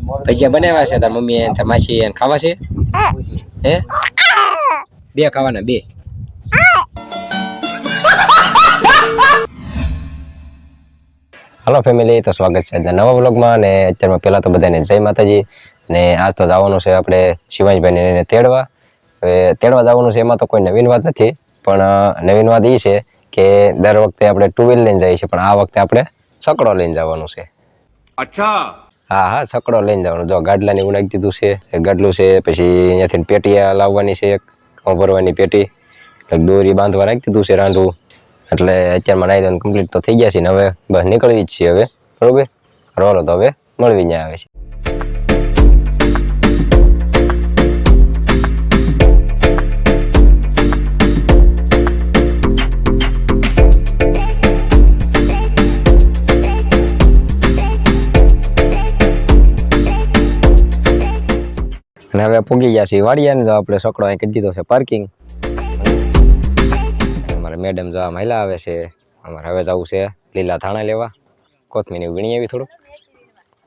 ભજીયા બનાવ્યા છે તાર મમ્મી તાર માસી એને ખાવા છે? હે? બે ખાવાના બે. હલો ફેમિલી તો સ્વાગત છે નવા વ્લોગમાં અને અત્યારમાં પહેલાં તો બધાને જય માતાજી ને આજ તો જવાનું છે આપણે શિવાંશભાઈને તેડવા. હવે તેડવા જવાનું છે એમાં તો કોઈ નવીન વાત નથી પણ નવીન વાત એ છે કે દર વખતે આપણે ટુ વ્હીલ લઈને જઈએ છીએ પણ આ વખતે આપણે છકડો લઈને જવાનું છે. અચ્છા. હા હા, સકડો લઈને જવાનું. જો ગાડલાની એવું દીધું છે ગાડલું છે, પછી અહીંયાથી પેટીયા લાવવાની છે એક ભરવાની પેટી. દોરી બાંધવા રાખી દીધું છે રાંધવું. એટલે અત્યારમાં નાઈ ધોઈને કમ્પ્લીટ તો થઈ ગયા છે ને હવે બસ નીકળવી જ છીએ હવે. બરોબર? રોલો તો હવે મળવી ત્યાં આવે છે. અને હવે પૂગી ગયા છીએ વાડિયાને જો આપણે છોકરો અહીં કરી દીધો છે પાર્કિંગ અમારે મેડમ જવા મહિલા આવે છે. અમારે હવે જવું છે લીલા ધાણા લેવા. કોથમીર વીણી આવી થોડું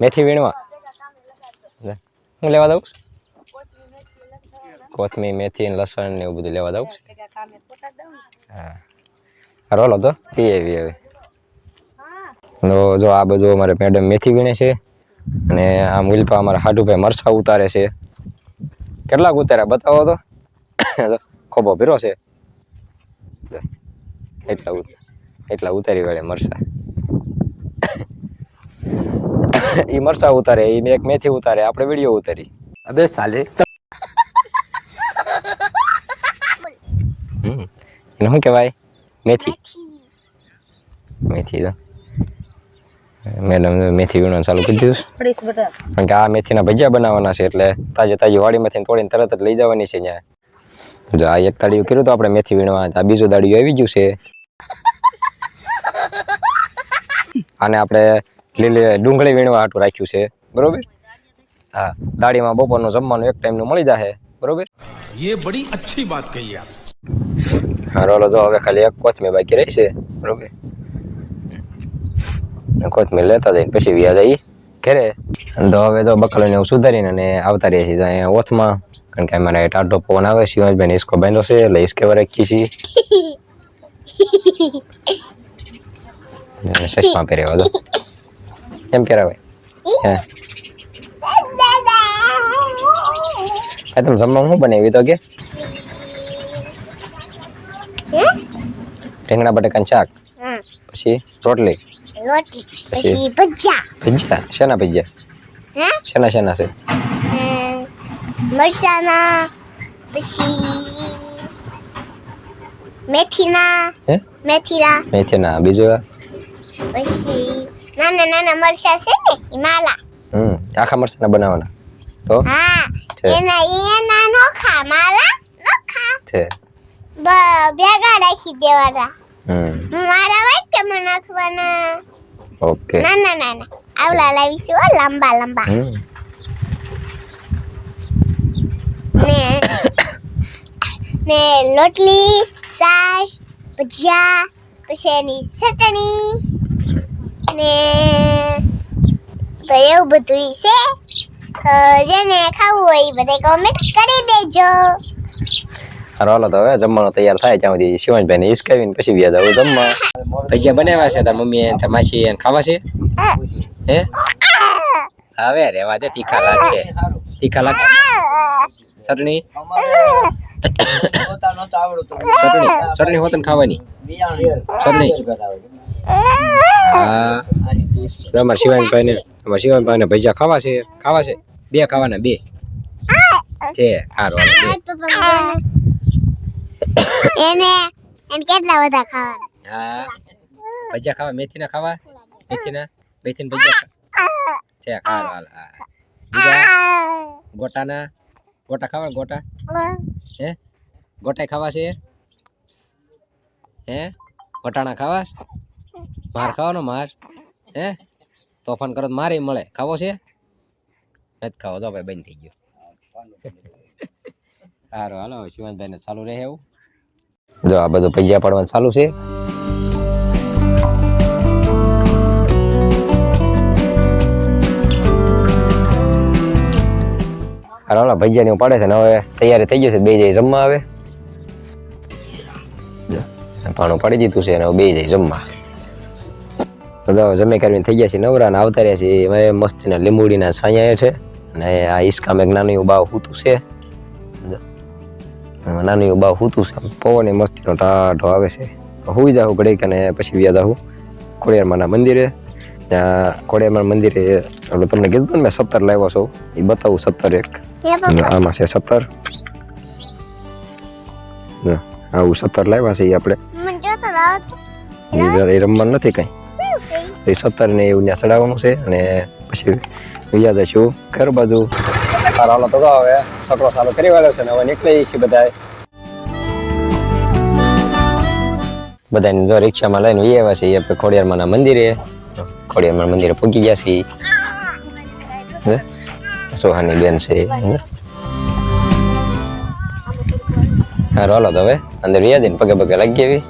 મેથી વીણવા. હું લેવા દઉં કોથમીર, મેથી ને લસણ ને એવું બધું લેવા દઉં હા. રોલો તો, પી આવી હવે. તો જો આ બધું અમારે મેડમ મેથી વીણે છે. અને આ મુલપા અમારા હાડુભાઈ મરસા ઉતારે છે. કેટલાક ઉતાર્યા? બતાવો તો. ખોબો ભીરો છે. એટલા એટલા ઉતારી વળે મરસા. એ મરસા ઉતારે એને એક મેથી ઉતારે આપણે વીડિયો ઉતારી. અબે સાલે. હમ શું કહેવાય? મેથી. મેથી. તો મેડમ મેથી વીણવાનું ચાલુ કરી દીધું છે. કારણ કે આ મેથીના ભજીયા બનાવવાના છે એટલે તાજે તાજી વાડીમાંથી તોડીને તરત જ લઈ જવાની છે ત્યાં જો આ એક તાળીયું કર્યું તો આપણે મેથી વીણવા આ બીજું દાડિયું આવી ગયું છે આને આપણે લીલી ડુંગળી વીણવા હાટું રાખ્યું છે બરોબર હા દાડીમાં બપોરનું જમવાનું એક ટાઈમનું મળી જશે બરોબર ये बड़ी अच्छी બાત कही आप હા રોલો જો હવે ખાલી એક કોથમીર બાકી રહી છે બરોબર કોથમીર લેતા જઈને પછી વ્યાજ આવી ઘરે. તો હવે તો બકલોને હું સુધારીને અને આવતા રહીએ છીએ અહીંયા ઓથમાં. કારણ કે અમારે ટાટો પવન આવે શિવાંશભાઈને હિસકો બાંધો છે એટલે રાખીએ છીએ અને ચશ્મા પહેર્યા હતો. એમ પહેરાવે. હે. તમે જમવાનું શું બનાવ્યું તો કે? રીંગણા બટેકાનું શાક. પછી રોટલી. રોટી પછી ભજીયા. ભજીયા? શેના ભજીયા? હે? શેના શેના છે? અમ, મરચાના પછી મેથીના હે? મેથીના મેથીના. બીજું પછી નાના નાના મરચા છે ને માલા. હમ આખા મરચાના બનાવવાના તો? હા. એના એના નોખા માલા નોખા છે બ- ભેગા રાખી દેવાના. હમ. મારા વાટકામાં નાખવાના? ઓકે ના ના આવલા લાવીશું હો લાંબા લાંબા. ને ને રોટલી સાસ ભજીયા પછી એની ચટણી ને તો એવું બધું છે. જેને ખાવું હોય બધે કોમેન્ટ કરી દેજો. હાલો તો હવે જમવાનું તૈયાર થાય ત્યાં સુધી. શિવાંશભાઈને હિસકાવીને પછી વ્યાજ આવું જમવા. ભજીયા બનાવ્યા છે તાર મમ્મી તાર માસી એને ખાવા છે? હે? હવે રેવા દે, તીખા લાગશે. તીખા લાગશે. ચટણી? ચટણી. ચટણી હોતન ખાવાની. ચટણી. હા. અમારા શિવાંશભાઈ ને અમારા શિવાંશભાઈ ને ભજીયા ખાવા છે. ખાવા છે. બે ખાવાના, બે. છે સારું બે. એને એને કેટલા બધા ખાવાના? હા. ભજીયા ખાવા મેથીના ખાવા? મેથીના? મેથીના ભજીયા છે હાલ હાલ હા ગોટાના? ગોટા ખાવા ગોટા? હે? ગોટા ખાવા છે? હે? વટાણા ખાવા માર ખાવાનો માર. હે? તોફાન કરો તો મારે મળે. ખાવો છે? નથી ખાવો. તો ભાઈ બંધ થઈ ગયો. સારું હાલો શિવાનભાઈને ચાલુ રહે એવું. જો આ બધું પૈસા પાડવાનું ચાલુ છે. ઓલા ભજીયા ને એવું પાડે છે ને હવે તૈયારી થઈ ગઈ છે, બે જઈ જમવા આવે પાણું પાડી દીધું છે અને બે જઈ જમવા. બધા જમે કરીને થઈ ગયા છે, નવરા ને આવતા રહ્યા છે. હવે મસ્તીના લીંબુડીના છાંયા છે. અને આ ઈસકા નાનું એવું બાવ હૂતું છે. નાનું બાવ હૂતું છે. પવન એ મસ્તીનો ટાઢો આવે છે. હુઈ જાઉં ઘડીક અને પછી વ્યા જાઉં. ખોડિયારમાંના મંદિરે. ત્યાં ખોડિયારમાં મંદિરે એટલે તમને કીધું હતું ને મેં સત્તર લાવ્યો છું. એ બતાવું સત્તર એક. આમાં છે સત્તર. આવું સત્તર લાવ્યા છે એ આપણે. એ રમવાનું નથી કંઈ. એ સત્તર ને એવું ત્યાં ચડાવવાનું છે અને પછી વ્યા જઈશું ઘર બાજુ. હાલો તો હવે સકડો સારો કરી વાળ્યો છે ને હવે નીકળી છે બધા બધાને જો રિક્ષામાં લઈને વી આવ્યા છે એ ખોડિયારમાંના મંદિરે. ખોડિયારમાં મંદિરે પહોંચી ગયા છીએ હે? સોહાની બેન છે હા? રોલો તો હવે. અંદર વ્યા જઈને પગે પગે લાગી આવી.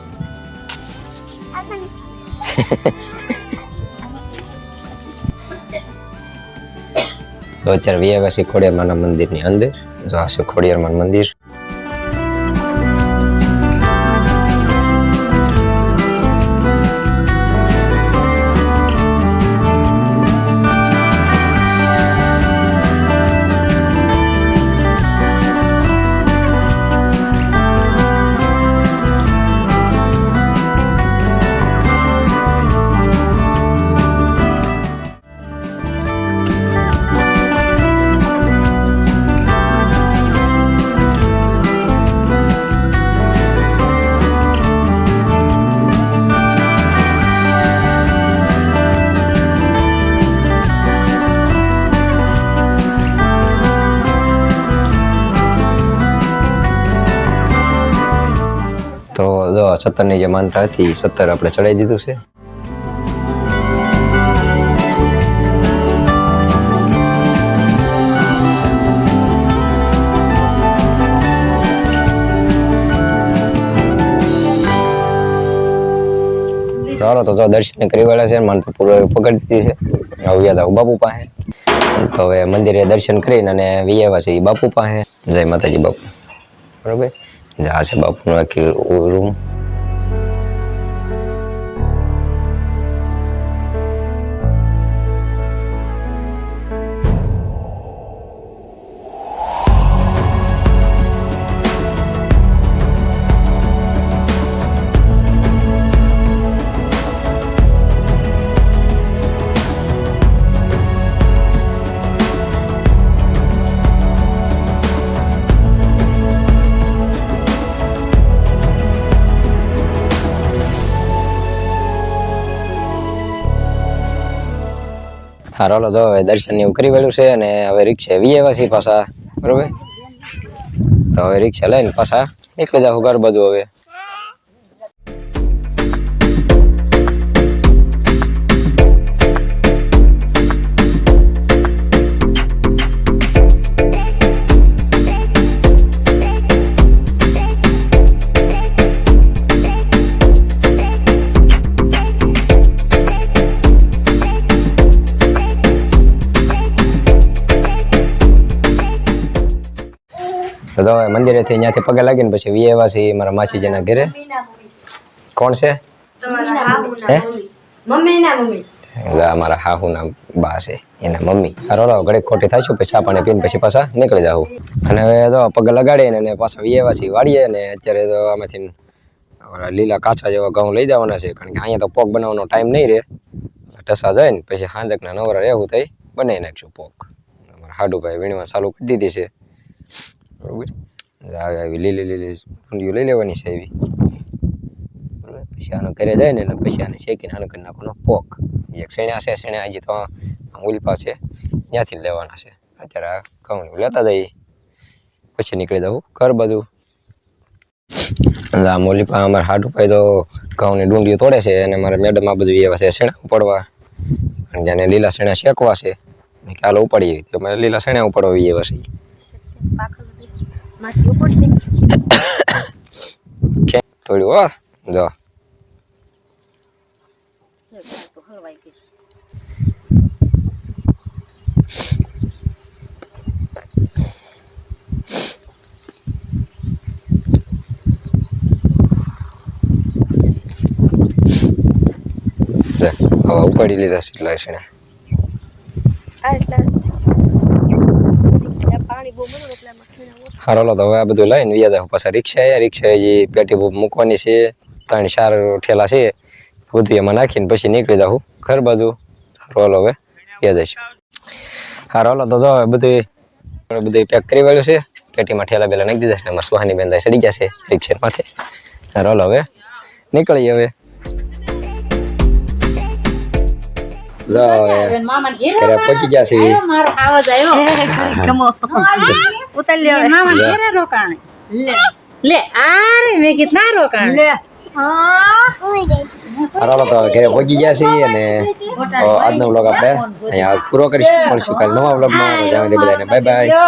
અત્યારે વ્યાવ્યા છે ખોડિયારમાંના મંદિરની અંદર જો આ છે ખોડિયારમાંનું મંદિર. સત્તરની જે માનતા હતી સત્તર આપણે ચડાવી દીધું છે. ચાલો તો દર્શન કરી વાળા છે માનતા પૂરો પકડી દીધી છે. આવ્યા હતા બાપુ પાસે. તો હવે મંદિરે દર્શન કરીને અને વિયાવા છે એ બાપુ પાસે. જય માતાજી બાપુ. બરોબર? આ છે બાપુનો આખી રૂમ હા રોલો જો હવે દર્શન ને કરી વેલું છે અને હવે રિક્ષા વી આવ્યા છીએ પાછા, બરોબર? તો હવે રિક્ષા લઈને પાછા નીકળી જાવ ઘર બાજુ હવે. તો જો મંદિરેથી ત્યાંથી પગે લાગીને પછી વી આવ્યા છીએ મારા માસીજીના ઘરે. કોણ છે? હે? અમારા હાહુના બા છે એના મમ્મી. રોલો ઘડીક ખોટી થાશું પછી ચા પાણી પીને પછી પાછા નીકળી જાવું અને હવે જો પગ લગાડીને અને પાછા છીએ વાળીએ ને અત્યારે તો આમાંથી લીલા કાચા જેવા ઘઉં લઈ જવાના છે કારણ કે અહીંયા તો પોક બનાવવાનો ટાઈમ નહીં રહે. ટસા જાય ને પછી સાંજકના નવરા રહેવું થઈ બનાવી નાખશું પોક. અમારા હાડુભાઈ વીણવા ચાલુ કરી દીધી છે. બરોબર? લઈ લેવાની છે એવી. પછી ઘરે જાય ને એટલે પછી શેકીને આનો કરી નાખવાનો પોક. એક શેણ્યા છે શેણ્યા હજી તો ઉલ્પા છે. ત્યાંથી લેવાના છે. અત્યારે આ ઘઉં લેતા જઈએ. પછી નીકળી જવું. ઘર બધું આ મોલીપા અમારા હાટ ઉપાય તો ઘઉંની ડુંગળી તોડે છે અને મારે મેડમ આ બધું એવા છે શેણા ઉપાડવા. અને જેને લીલા શેણા શેકવા છે. હાલો ઉપાડીએ તો મારે લીલા શેણા ઉપાડવા એવા છે. માથું પડશે થોડી હો જો હવા ઉપાડી લીધા છે. પાણી બહુ હારો તો હવે આ બધું લઈને વ્યાજ આવું પાછા રિક્ષા રિક્ષા હજી પેટી મૂકવાની છે ત્રણ ચાર ઠેલા છે બધું એમાં નાખીને પછી નીકળી જાવ ઘર બાજુ હારો હાલો હવે વ્યાજ જઈશું. હારો હાલો તો જો હવે બધું બધું પેક કરી વાળ્યું છે. પેટીમાં ઠેલા બેલા નાખી દીધા છે અમારા સુહાની બેન સડી ગયા છે રિક્ષા માથે. હારો હાલો હવે. નીકળી હવે પહોંચી ગયા છે. ઉતાર લ્યો મામા ઘેરે રોકાણે. લે. લે આરે મે કેટલા રોકાણ. લે. ઉઈ ગઈ. હારો હાલો તો ઘરે પહોંચી ગયા છીએ અને આજનો વ્લોગ આપણે અહીંયા પૂરો કરીશું. મળશું કાલે નવા વ્લોગમાં બધાને. Bye bye?